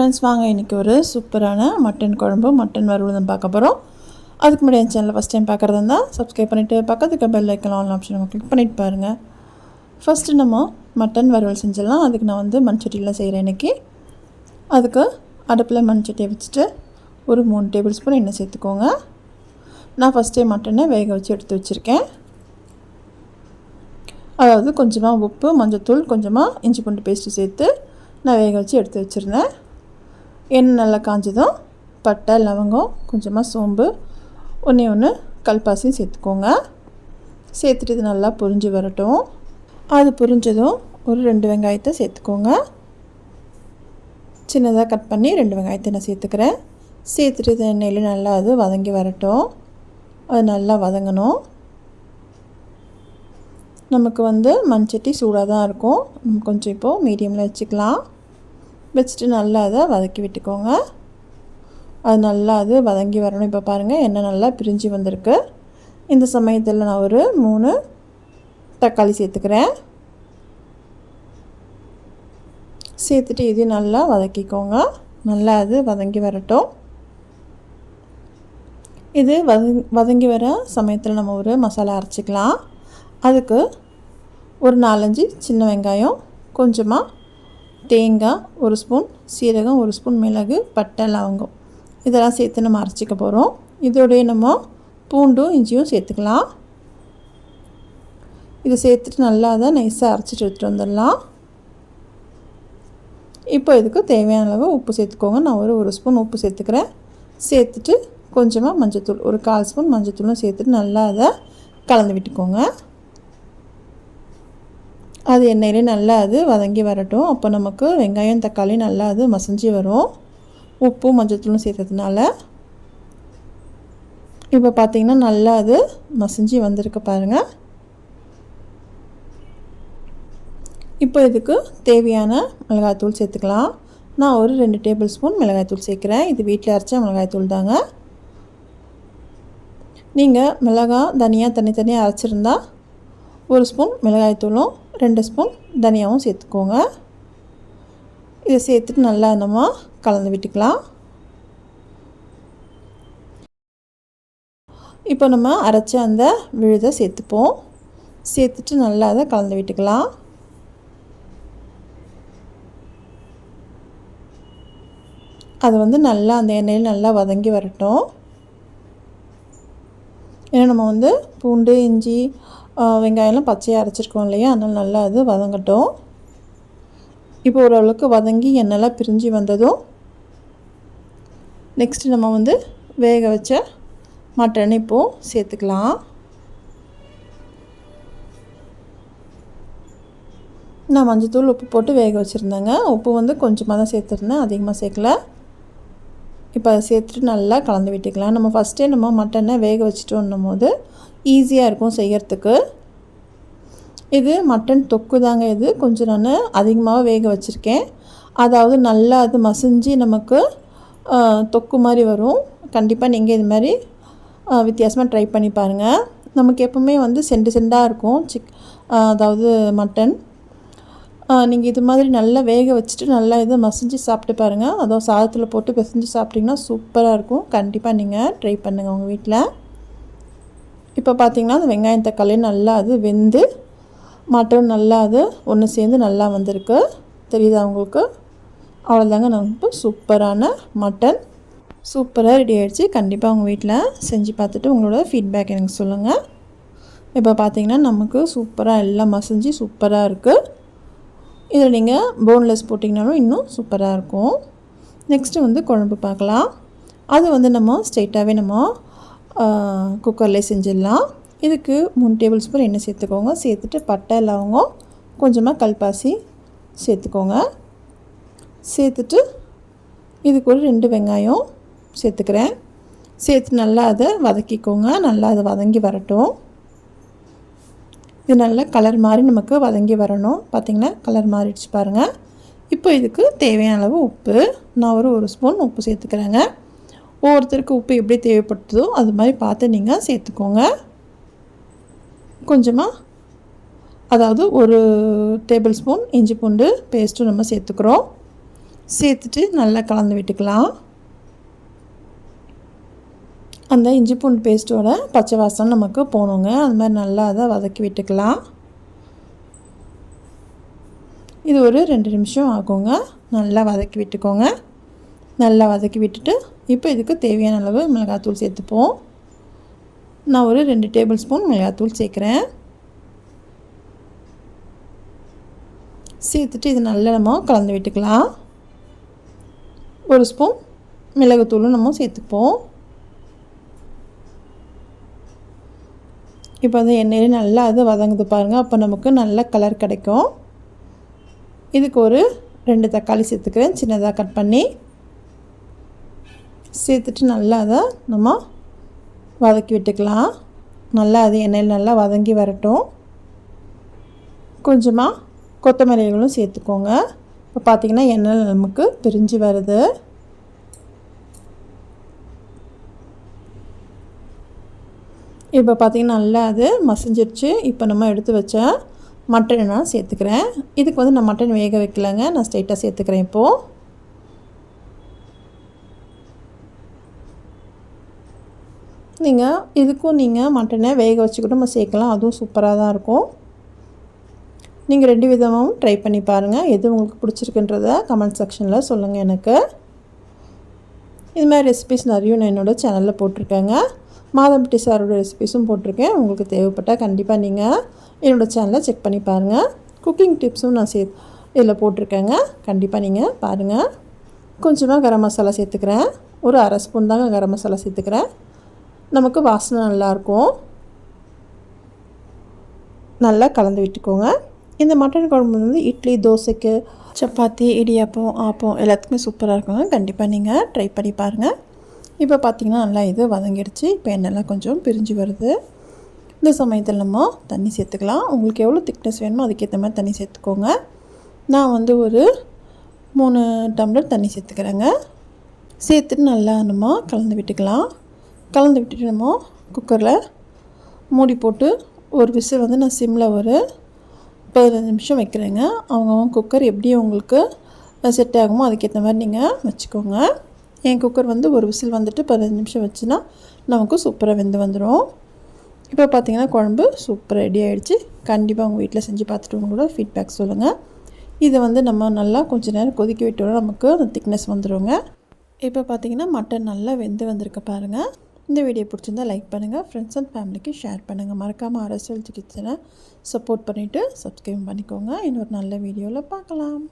Friends வாங்க இன்றைக்கி ஒரு சூப்பரான மட்டன் குழம்பு மட்டன் வறுவல் தான் பார்க்க போகிறோம் அதுக்கு முன்னாடி என் சேனலில் ஃபஸ்ட் டைம் பார்க்குறது இருந்தால் சப்ஸ்கிரைப் பண்ணிவிட்டு பக்கத்துக்கு பெல் ஐக்கன் ஆல் ஆப்ஷன் நம்ம கிளிக் பண்ணிட்டு பாருங்கள் ஃபஸ்ட்டு நம்ம மட்டன் வறுவல் செஞ்சிடலாம். அதுக்கு நான் வந்து மண்சட்டியில் செய்கிறேன் இன்றைக்கி அதுக்கு அடுப்பில் மண்சட்டியை வச்சுட்டு ஒரு மூணு டேபிள் ஸ்பூன் எண்ணெய் சேர்த்துக்கோங்க. நான் ஃபஸ்ட்டே மட்டனை வேக வச்சு எடுத்து வச்சுருக்கேன். அதாவது கொஞ்சமாக உப்பு மஞ்சத்தூள் கொஞ்சமாக இஞ்சி பூண்டு பேஸ்ட்டு சேர்த்து நான் வேக வச்சு எடுத்து வச்சுருந்தேன். எண்ணெய் நல்லா காஞ்சதும் பட்டை லவங்கம் கொஞ்சமாக சோம்பு ஒன்றே ஒன்று கல்பாசியும் சேர்த்துக்கோங்க. சேர்த்துட்டு இது நல்லா புரிஞ்சு வரட்டும். அது புரிஞ்சதும் ஒரு ரெண்டு வெங்காயத்தை சேர்த்துக்கோங்க. சின்னதாக கட் பண்ணி ரெண்டு வெங்காயத்தை நான் சேர்த்துக்கிறேன். சேர்த்துட்டு இது எண்ணெயில் நல்லா அது வதங்கி வரட்டும். அது நல்லா வதங்கணும். நமக்கு வந்து மண்சட்டி சூடாக தான் இருக்கும். கொஞ்சம் இப்போது மீடியமில் வச்சுக்கலாம். வச்சுட்டு நல்லா அதை வதக்கி விட்டுக்கோங்க. அது நல்லா அது வதங்கி வரணும். இப்போ பாருங்கள் எண்ணெய் நல்லா பிரிஞ்சு வந்திருக்கு. இந்த சமயத்தில் நான் ஒரு மூணு தக்காளி சேர்த்துக்கிறேன். சேர்த்துட்டு இதையும் நல்லா வதக்கிக்கோங்க. நல்லா அது வதங்கி வரட்டும். இது வதங் வதங்கி வர சமயத்தில் நம்ம ஒரு மசாலா அரைச்சிக்கலாம். அதுக்கு ஒரு நாலஞ்சு சின்ன வெங்காயம் கொஞ்சமாக தேங்காய் ஒரு ஸ்பூன் சீரகம் ஒரு ஸ்பூன் மிளகு பட்டை லவங்கம். இதெல்லாம் சேர்த்து நம்ம அரைச்சிக்க போகிறோம் இதோடைய நம்ம பூண்டும் இஞ்சியும் சேர்த்துக்கலாம். இதை சேர்த்துட்டு நல்லா தான் நைஸாக அரைச்சிட்டு எடுத்துகிட்டு வந்துடலாம். இப்போ இதுக்கு தேவையான அளவு உப்பு சேர்த்துக்கோங்க. நான் ஒரு ஒரு ஸ்பூன் உப்பு சேர்த்துக்கிறேன். சேர்த்துட்டு கொஞ்சமாக மஞ்சத்தூள் ஒரு கால் ஸ்பூன் மஞ்சத்தூளும் சேர்த்துட்டு நல்லா அதை கலந்து விட்டுக்கோங்க. அது எண்ணெயிலே நல்லா அது வதங்கி வரட்டும். அப்போ நமக்கு வெங்காயம் தக்காளி நல்லா அது மசஞ்சி வரும். உப்பும் மஞ்சத்தூளும் சேர்த்ததுனால. இப்போ பார்த்திங்கன்னா நல்லா அது மசிஞ்சு வந்திருக்கு பாருங்கள் இப்போ இதுக்கு தேவையான மிளகாய்த்தூள் சேர்த்துக்கலாம். நான் ஒரு ரெண்டு டேபிள் ஸ்பூன் மிளகாய்த்தூள் சேர்க்குறேன். இது வீட்டில் அரைச்ச மிளகாய்த்தூள் தாங்க. நீங்கள் மிளகாய் தனியாக தனித்தனியாக அரைச்சிருந்தா ஒரு ஸ்பூன் மிளகாய்த்தூளும் ரெண்டு ஸ்பூன் தனியாகவும் சேர்த்துக்கோங்க. இதை சேர்த்துட்டு நல்லா நம்ம கலந்து விட்டுக்கலாம். இப்போ நம்ம அரைச்ச அந்த விழுதை சேர்த்துப்போம். சேர்த்துட்டு நல்லா அதை கலந்து விட்டுக்கலாம். அது வந்து நல்லா அந்த எண்ணெயில் நல்லா வதங்கி வரட்டும். ஏன்னா நம்ம வந்து பூண்டு இஞ்சி வெங்காயம்லாம் பச்சையாக அரைச்சிருக்கோம் இல்லையா? அதனால் நல்லா அது வதங்கட்டும். இப்போ ஓரளவுக்கு வதங்கி எண்ணெய்லாம் பிரிஞ்சு வந்ததும் நெக்ஸ்ட்டு நம்ம வந்து வேக வச்ச மட்டன் இப்போது சேர்த்துக்கலாம். நான் மஞ்சத்தூள் உப்பு போட்டு வேக வச்சுருந்தேங்க. உப்பு வந்து கொஞ்சமாக தான் சேர்த்துருந்தேன். அதிகமாக சேர்க்கல. இப்போ அதை சேர்த்துட்டு நல்லா கலந்து விட்டுக்கலாம். நம்ம ஃபஸ்ட்டே நம்ம மட்டனை வேக வச்சுட்டோன்னும் போது ஈஸியாக இருக்கும் செய்கிறதுக்கு இது மட்டன் தொக்கு தாங்க இது. கொஞ்சம் நான் அதிகமாக வேக வச்சுருக்கேன். அதாவது நல்லா அது மசிஞ்சு நமக்கு தொக்கு மாதிரி வரும். கண்டிப்பாக நீங்கள் இது மாதிரி வித்தியாசமாக ட்ரை பண்ணி பாருங்கள் நமக்கு எப்போவுமே வந்து செண்டு செண்டாக இருக்கும். சிக் அதாவது மட்டன் நீங்கள் இது மாதிரி நல்லா வேக வச்சுட்டு நல்லா இதை மசிஞ்சு சாப்பிட்டு பாருங்கள் அதாவது சாதத்தில் போட்டு பிசைஞ்சு சாப்பிட்டிங்கன்னா சூப்பராக இருக்கும். கண்டிப்பாக நீங்கள் ட்ரை பண்ணுங்கள் உங்கள் வீட்டில் இப்போ பார்த்தீங்கன்னா அந்த வெங்காயம் தக்காளி நல்லா அது வெந்து மட்டன் நல்லா அது ஒன்று சேர்ந்து நல்லா வந்திருக்கு. தெரியுதா உங்களுக்கு? அவ்வளோதாங்க நமக்கு சூப்பரான மட்டன். சூப்பராக ரெடி ஆகிடுச்சு கண்டிப்பாக உங்கள் வீட்டில் செஞ்சு பார்த்துட்டு உங்களோட ஃபீட்பேக் எனக்கு சொல்லுங்கள் இப்போ பார்த்தீங்கன்னா நமக்கு சூப்பராக எல்லாம் மசிஞ்சு சூப்பராக இருக்குது இதில் நீங்கள் போன்லெஸ் போட்டிங்கனாலும் இன்னும் சூப்பராக இருக்கும். நெக்ஸ்ட்டு வந்து குழம்பு பார்க்கலாம். அது வந்து நம்ம ஸ்ட்ரெயிட்டாகவே நம்ம குக்கரில் செஞ்சிடலாம். இதுக்கு மூணு டேபிள் ஸ்பூன் எண்ணெய் சேர்த்துக்கோங்க. சேர்த்துட்டு பட்டை லவங்கம் கொஞ்சமாக கல்பாசி சேர்த்துக்கோங்க. சேர்த்துட்டு இதுக்கு ஒரு ரெண்டு வெங்காயம் சேர்த்துக்கிறேன். சேர்த்து நல்லா அதை வதக்கிக்கோங்க. நல்லா அதை வதங்கி வரட்டும். இது நல்லா கலர் மாதிரி நமக்கு வதங்கி வரணும். பார்த்திங்கன்னா கலர் மாறிடுச்சு பாருங்கள் இப்போ இதுக்கு தேவையான அளவு உப்பு. நான் ஒரு ஒரு ஸ்பூன் உப்பு சேர்த்துக்கிறேங்க. ஒவ்வொருத்தருக்கு உப்பு எப்படி தேவைப்படுதோ அது மாதிரி பார்த்து நீங்கள் சேர்த்துக்கோங்க. கொஞ்சமாக அதாவது ஒரு டேபிள் ஸ்பூன் இஞ்சி பூண்டு பேஸ்ட்டும் நம்ம சேர்த்துக்கிறோம். சேர்த்துட்டு நல்லா கலந்து விட்டுக்கலாம். அந்த இஞ்சி பூண்டு பேஸ்ட்டோட பச்சை வாசம் நமக்கு போகணுங்க அது மாதிரி நல்லா அதை வதக்கி விட்டுக்கலாம். இது ஒரு ரெண்டு நிமிஷம் ஆகுங்க. நல்லா வதக்கி விட்டுக்கோங்க. நல்லா வதக்கி விட்டுட்டு இப்போ இதுக்கு தேவையான அளவு மிளகாத்தூள் சேர்த்துப்போம். நான் ஒரு ரெண்டு டேபிள் ஸ்பூன் மிளகாத்தூள் சேர்க்குறேன். சேர்த்துட்டு இது நல்லா நம்ம கலந்து விட்டுக்கலாம். ஒரு ஸ்பூன் மிளகுத்தூளும் நம்ம சேர்த்துப்போம். இப்போ வந்து எண்ணெயில் நல்லா அது வதங்குது பாருங்கள் அப்போ நமக்கு நல்ல கலர் கிடைக்கும். இதுக்கு ஒரு ரெண்டு தக்காளி சேர்த்துக்கிறேன். சின்னதாக கட் பண்ணி சேர்த்துட்டு நல்லா அதை நம்ம வதக்கி விட்டுக்கலாம். நல்லா அது எண்ணெயில் நல்லா வதங்கி வரட்டும். கொஞ்சமாக கொத்தமல்லிகளும் சேர்த்துக்கோங்க. இப்போ பார்த்திங்கன்னா எண்ணெய் நமக்கு பிரிஞ்சு வருது. இப்போ பார்த்திங்கன்னா நல்லா அது மசிஞ்சிருச்சு. இப்போ நம்ம எடுத்து வச்ச மட்டனை நான் சேர்த்துக்கிறேன். இதுக்கு வந்து நான் மட்டன் வேக வைக்கலங்க. நான் ஸ்ட்ரைட்டாக சேர்த்துக்கிறேன் இப்போது நீங்கள் இதுக்கும் நீங்கள் மட்டனை வேக வச்சு கூட நம்ம சேர்க்கலாம். அதுவும் சூப்பராக தான் இருக்கும். நீங்கள் ரெண்டு விதமாகவும் ட்ரை பண்ணி பாருங்கள் எது உங்களுக்கு பிடிச்சிருக்குன்றத கமெண்ட் செக்ஷனில் சொல்லுங்கள் எனக்கு. இது மாதிரி ரெசிபிஸ் நிறைய நான் என்னோடய சேனலில் போட்டிருக்கேங்க. மாதம்பட்டி சாரோட ரெசிபிஸும் போட்டிருக்கேன். உங்களுக்கு தேவைப்பட்டால் கண்டிப்பாக நீங்கள் என்னோடய சேனலை செக் பண்ணி பாருங்கள் குக்கிங் டிப்ஸும் நான் சே இதில் போட்டிருக்கேங்க. கண்டிப்பாக நீங்கள் பாருங்கள் கொஞ்சமாக கரம் மசாலா சேர்த்துக்கிறேன். ஒரு அரை ஸ்பூன் தாங்க கரம் மசாலா சேர்த்துக்கிறேன். நமக்கு வாசனை நல்லாயிருக்கும் நல்லா கலந்து விட்டுக்கோங்க. இந்த மட்டன் குழம்பு வந்து இட்லி தோசைக்கு சப்பாத்தி இடியாப்பம் ஆப்பம் எல்லாத்துக்குமே சூப்பராக இருக்குங்க. கண்டிப்பாக நீங்கள் ட்ரை பண்ணி பாருங்கள் இப்போ பார்த்திங்கன்னா நல்லா இது வதங்கிடுச்சு. இப்போ எண்ணெய்லாம் கொஞ்சம் பிரிஞ்சு வருது. இந்த சமயத்தில் நம்ம தண்ணி சேர்த்துக்கலாம். உங்களுக்கு எவ்வளோ திக்னஸ் வேணுமோ அதுக்கேற்ற மாதிரி தண்ணி சேர்த்துக்கோங்க. நான் வந்து ஒரு மூணு டம்ளர் தண்ணி சேர்த்துக்கிறேங்க. சேர்த்துட்டு நல்லா நம்ம கலந்து விட்டுக்கலாம். கலந்து விட்டுட்டு நம்ம குக்கரில் மூடி போட்டு ஒரு விசில் வந்து நான் சிம்மில் ஒரு பதினஞ்சு நிமிஷம் வைக்கிறேங்க. அவங்கவுங்க குக்கர் எப்படி உங்களுக்கு செட் ஆகுமோ அதுக்கேற்ற மாதிரி நீங்கள் வச்சுக்கோங்க. என் குக்கர் வந்து ஒரு விசில் வந்துட்டு பதினஞ்சு நிமிஷம் வச்சுன்னா நமக்கு சூப்பராக வெந்து வந்துடும் இப்போ பார்த்தீங்கன்னா குழம்பு சூப்பராக ரெடி ஆகிடுச்சு கண்டிப்பாக உங்கள் வீட்டில் செஞ்சு பார்த்துட்டு உங்களோட ஃபீட்பேக் சொல்லுங்கள் இதை வந்து நம்ம நல்லா கொஞ்சம் நேரம் கொதிக்க விட்டோட நமக்கு அந்த திக்னஸ் வந்துடுங்க இப்போ பார்த்தீங்கன்னா மட்டன் நல்லா வெந்து வந்திருக்க பாருங்கள் இந்த வீடியோ பிடிச்சிருந்தா லைக் பண்ணுங்கள் ஃப்ரெண்ட்ஸ் அண்ட் ஃபேமிலிக்கு ஷேர் பண்ணுங்கள் மறக்காமல் அரசியல் கிச்சனை சப்போர்ட் பண்ணிவிட்டு சப்ஸ்கிரைப் பண்ணிக்கோங்க. இன்னொரு நல்ல வீடியோவில் பார்க்கலாம்.